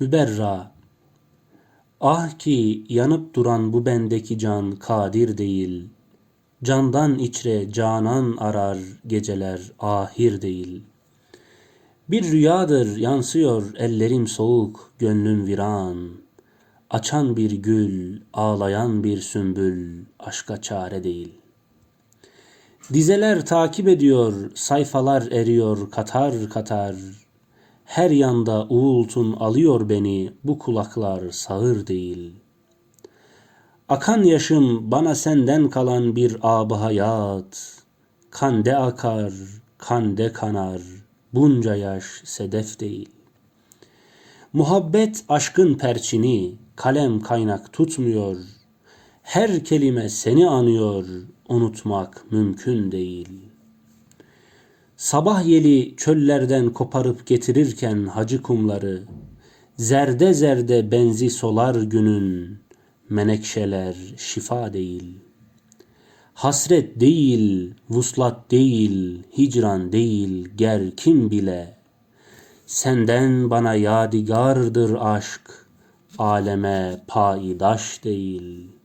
Müberra Ah ki yanıp duran bu bendeki can kadir değil. Candan içre canan arar geceler ahir değil. Bir rüyadır yansıyor ellerim soğuk, gönlüm viran. Açan bir gül, ağlayan bir sümbül, aşka çare değil. Dizeler takip ediyor, sayfalar eriyor katar katar. Her yanda uğultun alıyor beni, bu kulaklar sağır değil. Akan yaşım bana senden kalan bir ab hayat. Kande akar, kande kanar, bunca yaş sedef değil. Muhabbet aşkın perçini, kalem kaynak tutmuyor. Her kelime seni anıyor, unutmak mümkün değil. Sabah yeli çöllerden koparıp getirirken hacı kumları, zerde zerde benzi solar günün, menekşeler şifa değil. Hasret değil, vuslat değil, hicran değil, ger kim bile. Senden bana yadigardır aşk, aleme paydaş değil.''